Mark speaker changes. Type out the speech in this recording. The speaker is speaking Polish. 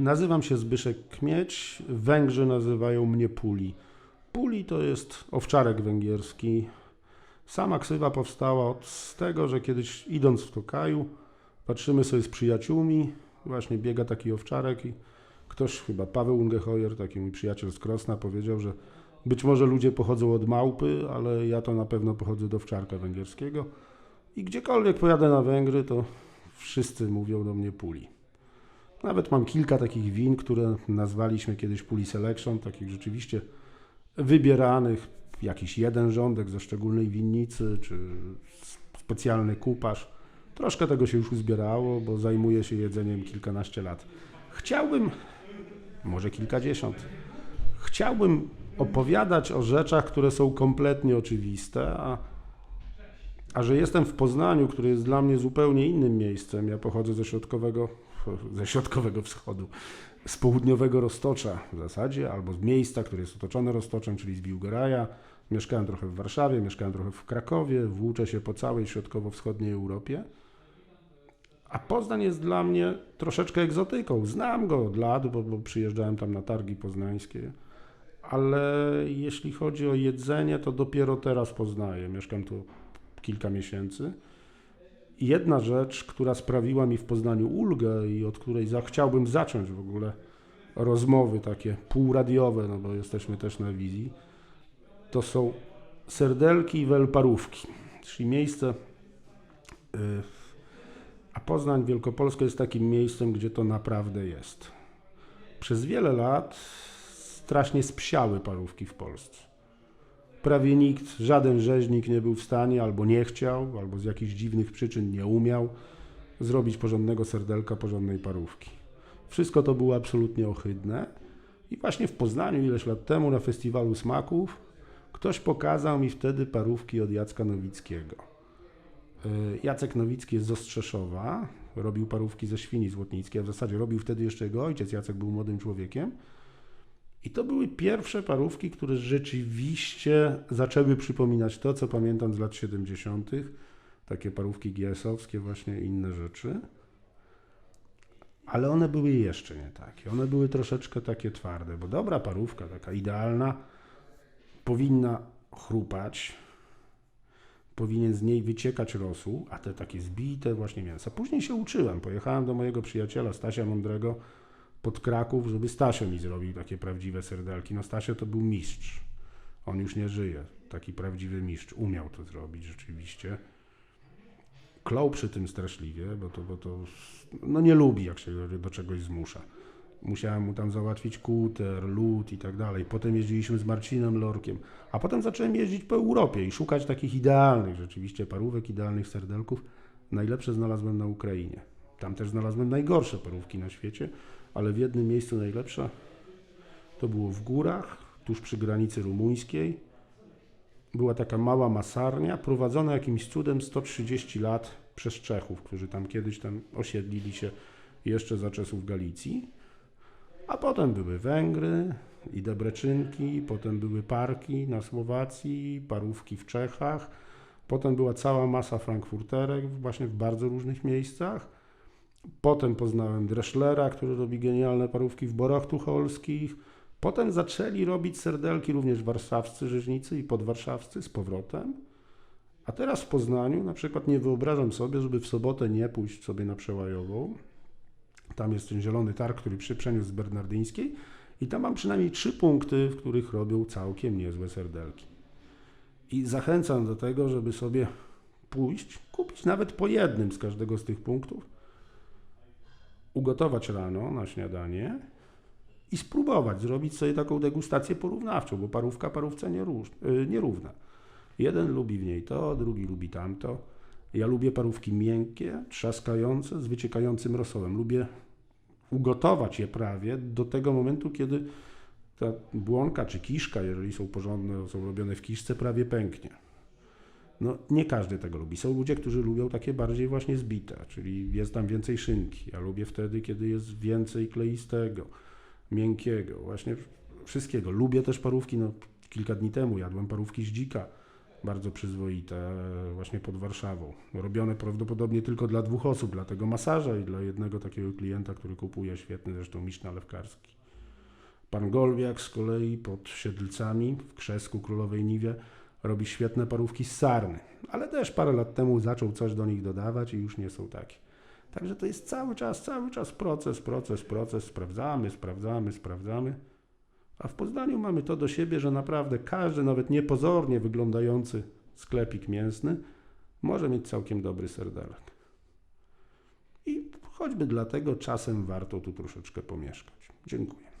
Speaker 1: Nazywam się Zbyszek Kmieć, Węgrzy nazywają mnie Puli. Puli to jest owczarek węgierski. Sama ksywa powstała od tego, że kiedyś idąc w Tokaju, patrzymy sobie z przyjaciółmi, właśnie biega taki owczarek i ktoś, chyba Paweł Ungehoyer, taki mój przyjaciel z Krosna, powiedział, że być może ludzie pochodzą od małpy, ale ja to na pewno pochodzę do owczarka węgierskiego. I gdziekolwiek pojadę na Węgry, to wszyscy mówią do mnie Puli. Nawet mam kilka takich win, które nazwaliśmy kiedyś Puli Selection, takich rzeczywiście wybieranych, jakiś jeden rządek ze szczególnej winnicy, czy specjalny kupasz. Troszkę tego się już uzbierało, bo zajmuję się jedzeniem kilkanaście lat. Chciałbym, może kilkadziesiąt, chciałbym opowiadać o rzeczach, które są kompletnie oczywiste, a, a że jestem w Poznaniu, który jest dla mnie zupełnie innym miejscem, ja pochodzę ze środkowego, ze środkowego wschodu, z południowego Roztocza w zasadzie, albo z miejsca, które jest otoczone Roztoczem, czyli z Biłgoraja. Mieszkałem trochę w Warszawie, mieszkałem trochę w Krakowie, włóczę się po całej środkowo-wschodniej Europie. A Poznań jest dla mnie troszeczkę egzotyką. Znam go od lat, bo, bo przyjeżdżałem tam na targi poznańskie. Ale jeśli chodzi o jedzenie, to dopiero teraz poznaję. Mieszkam tu kilka miesięcy. Jedna rzecz, która sprawiła mi w Poznaniu ulgę i od której chciałbym zacząć w ogóle rozmowy takie półradiowe, no bo jesteśmy też na wizji, to są serdelki i welparówki, czyli miejsce, y, a Poznań, Wielkopolska jest takim miejscem, gdzie to naprawdę jest. Przez wiele lat strasznie spsiały parówki w Polsce. Prawie nikt, żaden rzeźnik nie był w stanie, albo nie chciał, albo z jakichś dziwnych przyczyn nie umiał zrobić porządnego serdelka, porządnej parówki. Wszystko to było absolutnie ohydne. I właśnie w Poznaniu ileś lat temu na festiwalu smaków ktoś pokazał mi wtedy parówki od Jacka Nowickiego. Y, Jacek Nowicki jest z Ostrzeszowa, robił parówki ze świni złotnickiej, a w zasadzie robił wtedy jeszcze jego ojciec, Jacek był młodym człowiekiem. I to były pierwsze parówki, które rzeczywiście zaczęły przypominać to, co pamiętam z lat 70., takie parówki GS-owskie, właśnie inne rzeczy. Ale one były jeszcze nie takie. One były troszeczkę takie twarde, bo dobra parówka, taka idealna, powinna chrupać, powinien z niej wyciekać rosół, a te takie zbite właśnie mięsa. Później się uczyłem. Pojechałem do mojego przyjaciela Stasia Mądrego, pod Kraków, żeby Stasio mi zrobił takie prawdziwe serdelki. No Stasio to był mistrz. On już nie żyje. Taki prawdziwy mistrz. Umiał to zrobić rzeczywiście. Klął przy tym straszliwie, bo to, bo to no nie lubi, jak się do czegoś zmusza. Musiałem mu tam załatwić kuter, lód i tak dalej. Potem jeździliśmy z Marcinem Lorkiem, a potem zacząłem jeździć po Europie i szukać takich idealnych rzeczywiście parówek, idealnych serdelków. Najlepsze znalazłem na Ukrainie. Tam też znalazłem najgorsze parówki na świecie, ale w jednym miejscu najlepsza to było w górach, tuż przy granicy rumuńskiej. Była taka mała masarnia, prowadzona jakimś cudem 130 lat przez Czechów, którzy tam kiedyś tam osiedlili się jeszcze za czasów Galicji. A potem były Węgry i Debreczynki, potem były parki na Słowacji, parówki w Czechach. Potem była cała masa frankfurterek właśnie w bardzo różnych miejscach. Potem poznałem Dreschlera, który robi genialne parówki w Borach Tucholskich. Potem zaczęli robić serdelki również warszawscy rzeźnicy i podwarszawscy z powrotem. A teraz w Poznaniu na przykład nie wyobrażam sobie, żeby w sobotę nie pójść sobie na Przełajową. Tam jest ten zielony targ, który przy przeniósł z Bernardyńskiej i tam mam przynajmniej trzy punkty, w których robią całkiem niezłe serdelki. I zachęcam do tego, żeby sobie pójść, kupić nawet po jednym z każdego z tych punktów, ugotować rano na śniadanie i spróbować zrobić sobie taką degustację porównawczą, bo parówka parówce nierówna. Jeden lubi w niej to, drugi lubi tamto. Ja lubię parówki miękkie, trzaskające, z wyciekającym rosołem. Lubię ugotować je prawie do tego momentu, kiedy ta błonka czy kiszka, jeżeli są porządne, są robione w kiszce, prawie pęknie. No, nie każdy tego lubi. Są ludzie, którzy lubią takie bardziej właśnie zbite, czyli jest tam więcej szynki. Ja lubię wtedy, kiedy jest więcej kleistego, miękkiego, właśnie wszystkiego. Lubię też parówki, no kilka dni temu jadłem parówki z dzika, bardzo przyzwoite właśnie pod Warszawą. Robione prawdopodobnie tylko dla dwóch osób, dla tego masaża i dla jednego takiego klienta, który kupuje świetny zresztą mistrz nalewkarski. Pan Golwiak z kolei pod Siedlcami w Krzesku Królowej Niwie robi świetne parówki z sarny, ale też parę lat temu zaczął coś do nich dodawać i już nie są takie. Także to jest cały czas, cały czas proces, proces, proces, sprawdzamy, sprawdzamy, sprawdzamy. A w Poznaniu mamy to do siebie, że naprawdę każdy, nawet niepozornie wyglądający sklepik mięsny, może mieć całkiem dobry serdelek. I choćby dlatego czasem warto tu troszeczkę pomieszkać. Dziękuję.